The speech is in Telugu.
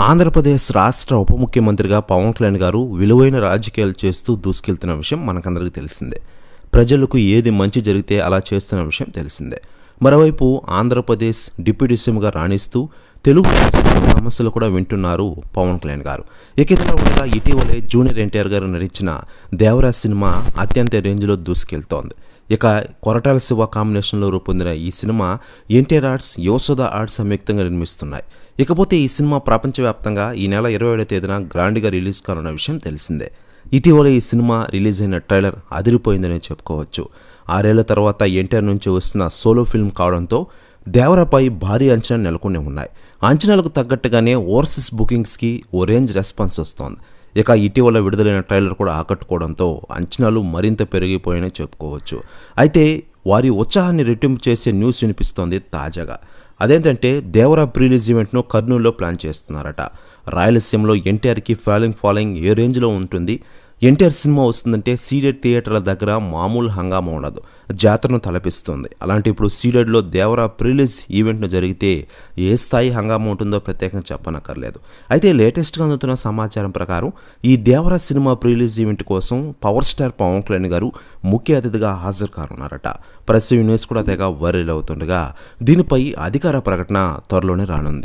ఆంధ్రప్రదేశ్ రాష్ట్ర ఉప ముఖ్యమంత్రిగా పవన్ కళ్యాణ్ గారు విలువైన రాజకీయాలు చేస్తూ దూసుకెళ్తున్న విషయం మనకందరికీ తెలిసిందే. ప్రజలకు ఏది మంచి జరిగితే అలా చేస్తున్న విషయం తెలిసిందే. మరోవైపు ఆంధ్రప్రదేశ్ డిప్యూటీ సీఎంగా రాణిస్తూ తెలుగు సమస్యలు కూడా వింటున్నారు పవన్ కళ్యాణ్ గారు. ఇక ఇతర ఉండగా ఇటీవలే జూనియర్ ఎన్టీఆర్ గారు నటించిన దేవరాజ్ సినిమా అత్యంత రేంజ్లో దూసుకెళ్తోంది. ఇక కొరటాల శివ కాంబినేషన్లో రూపొందిన ఈ సినిమా ఎన్టీఆర్ ఆర్ట్స్ యోసోద ఆర్ట్స్ సంయుక్తంగా నిర్మిస్తున్నాయి. ఇకపోతే ఈ సినిమా ప్రపంచవ్యాప్తంగా ఈ నెల ఇరవై ఏడవ తేదీన గ్రాండ్గా రిలీజ్ కానున్న విషయం తెలిసిందే. ఇటీవల ఈ సినిమా రిలీజ్ అయిన ట్రైలర్ అదిరిపోయిందని చెప్పుకోవచ్చు. ఆరేళ్ళ తర్వాత ఎన్టీఆర్ నుంచి వస్తున్న సోలో ఫిల్మ్ కావడంతో దేవరపై భారీ అంచనా నెలకొని ఉన్నాయి. అంచనాలకు తగ్గట్టుగానే ఓవర్సీస్ బుకింగ్స్కి ఓ రేంజ్ రెస్పాన్స్ వస్తోంది. ఇక ఇటీవల విడుదలైన ట్రైలర్ కూడా ఆకట్టుకోవడంతో అంచనాలు మరింత పెరిగిపోయాయని చెప్పుకోవచ్చు. అయితే వారి ఉత్సాహాన్ని రెట్టింపు చేసే న్యూస్ వినిపిస్తోంది తాజాగా. అదేంటంటే దేవరా ప్రీలీజ్ ఈవెంట్ను కర్నూలులో ప్లాన్ చేస్తున్నారట. రాయలసీమలో ఎన్టీఆర్కి ఫాలోయింగ్ ఫాలోయింగ్ ఏ రేంజ్లో ఉంటుంది? ఎన్టీఆర్ సినిమా వస్తుందంటే సీడెడ్ థియేటర్ల దగ్గర మామూలు హంగామా ఉండదు. జాతరను తలపిస్తుంది. అలాంటి ఇప్పుడు సీడెడ్లో దేవరా ప్రిలీజ్ ఈవెంట్ను జరిగితే ఏ స్థాయి హంగామా ఉంటుందో ప్రత్యేకంగా చెప్పనక్కర్లేదు. అయితే లేటెస్ట్గా అందుతున్న సమాచారం ప్రకారం ఈ దేవరా సినిమా ప్రిలీజ్ ఈవెంట్ కోసం పవర్ స్టార్ పవన్ కళ్యాణ్ గారు ముఖ్య అతిథిగా హాజరు కానున్నారట ప్రెస్ యూనివర్స్ కూడా తెగ వైరల్ అవుతుండగా దీనిపై అధికార ప్రకటన త్వరలోనే రానుంది.